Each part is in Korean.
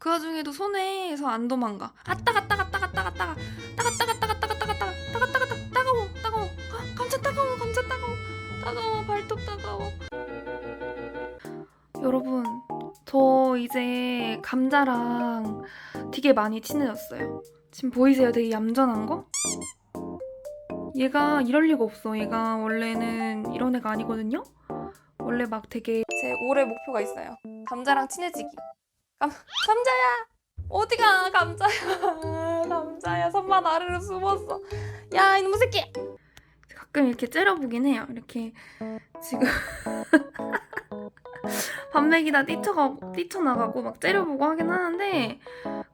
그 와중에도 손에서 안 도망가. 아따 갔다 갔다 갔다 갔다 가. 따갔다 갔다 갔다 갔다 갔다 가. 따갔다 갔다 따가워 따가워. 아, 감자 따가워 감자 따가워. 따가워 발톱 따가워. 여러분 저 이제 감자랑 되게 많이 친해졌어요. 지금 보이세요? 되게 얌전한 거? 얘가 이럴 리가 없어. 얘가 원래는 이런 애가 아니거든요. 원래 막 되게 제 올해 목표가 있어요. 감자랑 친해지기. 감 감자야 어디가 감자야 감자야 손만 아래로 숨었어. 야 이놈의 새끼. 가끔 이렇게 째려보긴 해요. 이렇게 지금 밤맥이다 뛰쳐가고 뛰쳐나가고 막 째려보고 하긴 하는데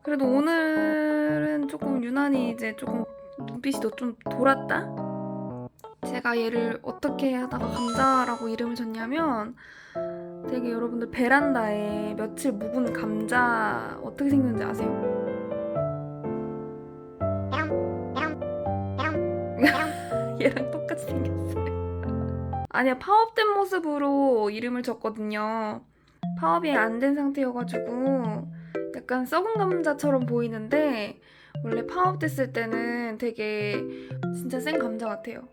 그래도 오늘은 조금 유난히 이제 조금 눈빛이 더 좀 돌았다. 제가 얘를 어떻게 하다가 감자라고 이름을 줬냐면 되게 여러분들 베란다에 며칠 묵은 감자 어떻게 생겼는지 아세요? 얘랑 똑같이 생겼어요. 아니야 파업된 모습으로 이름을 줬거든요. 파업이 안 된 상태여가지고 약간 썩은 감자처럼 보이는데 원래 파업됐을 때는 되게 진짜 센 감자 같아요.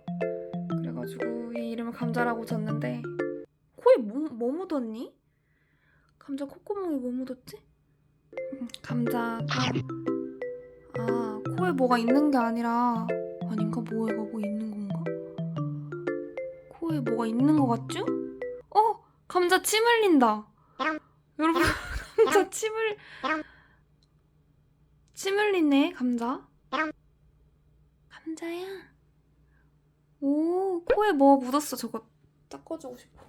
그래가지고 얘 이름을 감자라고 코에 뭐, 뭐 묻었니? 감자 콧구멍에 뭐 묻었지? 음, 감자가 아 코에 뭐가 있는 게 아니라 아닌가 뭐가 뭐 있는 건가? 코에 뭐가 있는 것 같죠? 어 감자 침 흘린다. 여러분 감자 침을 침 흘리네 감자. 감자야. 오 코에 뭐 묻었어 저거 닦아주고 싶어.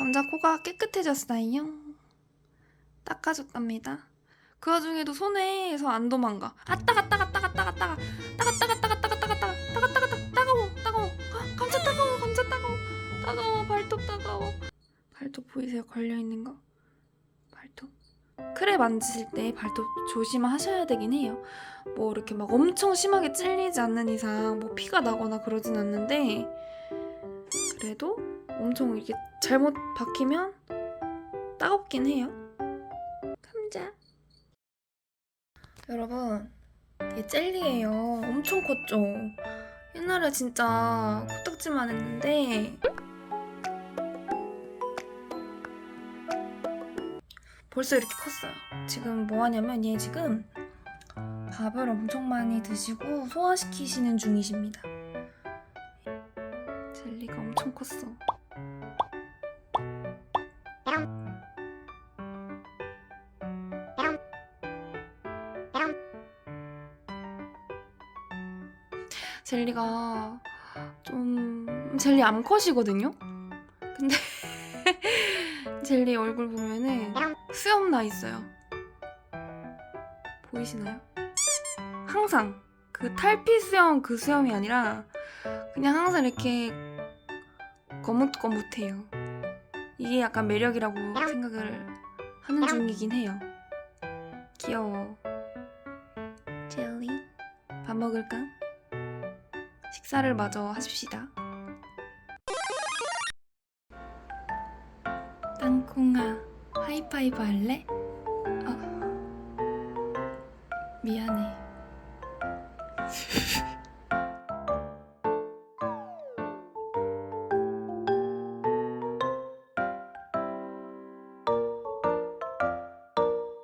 감자 코가 깨끗해졌어요. 닦아줬답니다. 그 와중에도 손에서 안 도망가. 아따 갔다 갔다 갔다 갔다 가. 따갔다 갔다 갔다 갔다 갔다 가. 따갔다 갔다 따가워 따가워. 아, 감자 따가워 감자 따가워. 따가워 발톱 따가워. 발톱 보이세요? 걸려 있는 거? 발톱. 크레 만지실 때 발톱 조심하셔야 되긴 해요. 뭐 이렇게 막 엄청 심하게 찔리지 않는 이상 뭐 피가 나거나 그러진 않는데 그래도 엄청 이렇게 잘못 박히면 따갑긴 해요. 감자. 여러분, 이게 젤리예요. 엄청 컸죠? 옛날에 진짜 코딱지만 했는데 벌써 이렇게 컸어요. 지금 뭐 하냐면 얘 지금 밥을 엄청 많이 드시고 소화시키시는 중이십니다. 젤리가 엄청 컸어. 젤리가 좀 젤리 암컷이거든요. 근데 젤리 얼굴 보면은 수염 나 있어요. 보이시나요? 항상 그 탈피 수염 그 수염이 아니라 그냥 항상 이렇게 거뭇거뭇해요. 이게 약간 매력이라고 생각을 하는 중이긴 해요. 귀여워. 젤리, 밥 먹을까? 식사를 마저 하십시다. 땅콩아, 하이파이브 할래? 아, 미안해.